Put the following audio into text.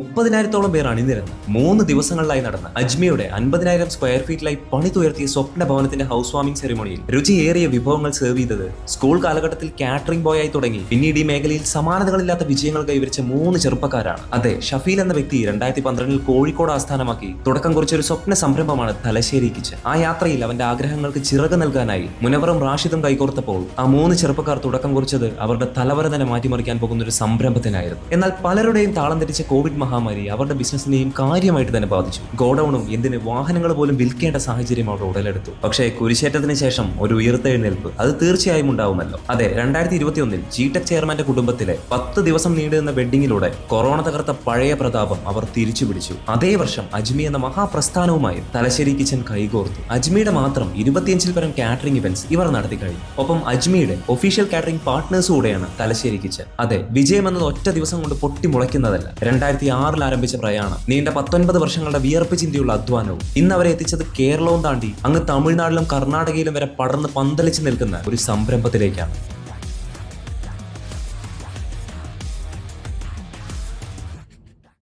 മുപ്പതിനായിരത്തോളം പേർ അണിനിരന്ന് മൂന്ന് ദിവസങ്ങളിലായി നടന്ന അജ്മിയുടെ അൻപതിനായിരം സ്ക്വയർ ഫീറ്റിലായി പണിതുയർത്തിയ സ്വപ്ന ഭവനത്തിന്റെ ഹൗസ് വാമിംഗ് സെറിമോണിയിൽ രുചിയേറിയ വിഭവങ്ങൾ സെർവ് ചെയ്തത് സ്കൂൾ കാലഘട്ടത്തിൽ കാറ്ററിംഗ് ബോയായി തുടങ്ങി. പിന്നീട് ഈ മേഖലയിൽ സമാനതകളില്ലാത്ത വിജയങ്ങൾ കൈവരിച്ച മൂന്ന് ചെറുപ്പക്കാരാണ്. അതെ ഷഫീൽ എന്ന വ്യക്തി രണ്ടായിരത്തി പന്ത്രണ്ടിൽ കോഴിക്കോട് ആസ്ഥാനമാക്കി. തുടക്കം കുറിച്ച ഒരു സ്വപ്ന സംരംഭമാണ് തലശ്ശേരി കിച്ചൻ ആ യാത്രയിൽ അവന്റെ ആഗ്രഹങ്ങൾക്ക് ചിറക് നൽകാനായി മുനവറും റാഷിദും കൈകോർത്തപ്പോൾ ആ മൂന്ന് ചെറുപ്പക്കാർ തുടക്കം കുറിച്ചത് അവരുടെ തലവര തന്നെ മാറ്റിമറിക്കാൻ പോകുന്ന ഒരു സംരംഭത്തിനായിരുന്നു. എന്നാൽ പലരുടെയും താളം തെറ്റിച്ച കോവിഡ് മഹാമാരി അവരുടെ ബിസിനസ്സിനെയും കാര്യമായിട്ട് തന്നെ ബാധിച്ചു. ഗോഡൌണും എന്തിന് വാഹനങ്ങൾ പോലും വിൽക്കേണ്ട സാഹചര്യം അവിടെ ഉടലെടുത്തു. പക്ഷേ കുരിശേറ്റത്തിന് ശേഷം ഒരു ഉയർത്തെഴുന്നേൽപ്പ് അത് തീർച്ചയായും ഉണ്ടാവുമല്ലോ. അതെ രണ്ടായിരത്തി ഇരുപത്തി ഒന്നിൽ ജിടെക് ചെയർമാന്റെ കുടുംബത്തിലെ പത്ത് ദിവസം നീണ്ടുനിന്ന വെഡിങ്ങിലൂടെ കൊറോണ തകർത്ത പഴയ പ്രതാപം അവർ തിരിച്ചു പിടിച്ചു. അതേ വർഷം അജ്മി എന്ന മഹാപ്രസ്ഥാനവുമായി തലശ്ശേരി കിച്ചൻ കൈകോർത്തു. അജ്മിയുടെ മാത്രം ഇരുപത്തിയഞ്ചിൽ പരം കാറ്ററിംഗ് ഇവന്റ്സ് ഇവർ നടത്തി കഴിഞ്ഞു. ഒപ്പം അജ്മിയുടെ ഒഫീഷ്യൽ കാറ്ററിംഗ് പാർട്ട്നേഴ്സ് കൂടെയാണ് തലശ്ശേരി കിച്ചൻ അതെ വിജയം എന്നത് ഒറ്റ ദിവസം കൊണ്ട് പൊട്ടി മുളയ്ക്കുന്നതല്ല രണ്ടായിരത്തി ആറിൽ ആരംഭിച്ച പ്രയാണം നീണ്ട പത്തൊൻപത് വർഷങ്ങളുടെ വിയർപ്പ് ചിന്തയുള്ള അധ്വാനവും ഇന്ന് അവരെ എത്തിച്ചത് കേരളവും താണ്ടി അങ്ങ് തമിഴ്നാട്ടിലും കർണാടകയിലും വരെ പടർന്ന് പന്തലിച്ച് നിൽക്കുന്ന ഒരു സംരംഭത്തിലേക്കാണ്.